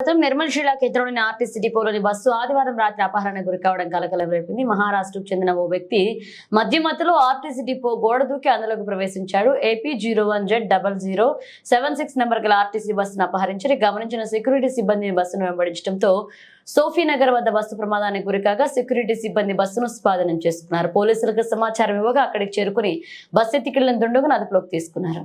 ప్రస్తుతం నిర్మల్ జిల్లా కేంద్రంలోని ఆర్టీసీ డిపోలోని బస్సు ఆదివారం రాత్రి అపహరణ గురి కావడం కలకలం రేపింది. మహారాష్ట్రకు చెందిన ఓ వ్యక్తి మధ్య మధ్యలో ఆర్టీసీ డిపో గోడ దూకి అందులోకి ప్రవేశించాడు. AP zero one Z double zero seven six number గల ఆర్టీసీ బస్సును అపహరించి గమనించిన సెక్యూరిటీ సిబ్బందిని బస్సును వెంబడించడంతో సోఫీనగర్ వద్ద బస్సు ప్రమాదానికి గురికాగా సెక్యూరిటీ సిబ్బంది బస్సును స్వాధీనం చేసుకున్నారు. పోలీసులకు సమాచారం ఇవ్వగా అక్కడికి చేరుకుని బస్సు ఎత్తికెళ్ళిన దుండగును అదుపులోకి తీసుకున్నారు.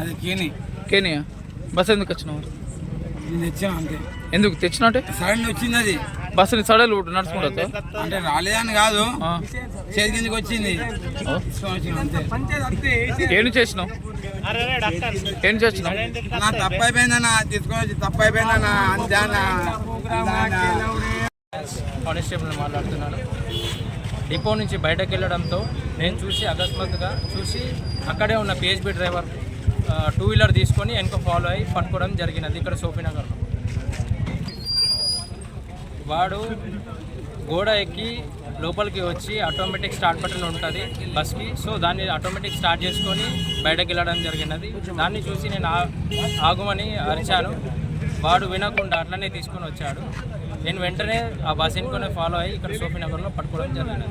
అది కేని కేనియా? బస్ ఎందుకు వచ్చినావు? నేను అంతే ఎందుకు తెచ్చినట్టే సడన్ వచ్చింది అది బస్సుని సడలు నడుచుకుంటా అంటే రాలేదని కాదు చేతి కిందకి వచ్చింది ఏం చేసినావు? ఏం చేసినావు? నా తప్పు అయిపోయిందన్నా తీసుకొని వచ్చి తప్పు అయిపోయిందన్నా అంతే కానిస్టేబుల్ మాట్లాడుతున్నాను డిపో నుంచి బయటకు వెళ్ళడంతో నేను చూసి అకస్మాత్తుగా చూసి అక్కడే ఉన్న పిహెచ్బి డ్రైవర్ టూ వీలర్ తీసుకొని వెనక ఫాలో అయ్యి పట్టుకోవడం జరిగినది ఇక్కడ సోఫీనగర్లో వాడు గోడ ఎక్కి లోపలికి వచ్చి ఆటోమేటిక్ స్టార్ట్ బటన్ ఉంటుంది బస్కి. సో దాన్ని ఆటోమేటిక్ స్టార్ట్ చేసుకొని బయటకు వెళ్ళడం జరిగినది. దాన్ని చూసి నేను ఆగమని అరిచాను. వాడు వినకుండా అట్లనే తీసుకొని వచ్చాడు. నేను వెంటనే ఆ బస్ ఎన్నుకొని ఫాలో అయ్యి ఇక్కడ సోఫీ నగర్లో పట్టుకోవడం జరిగింది.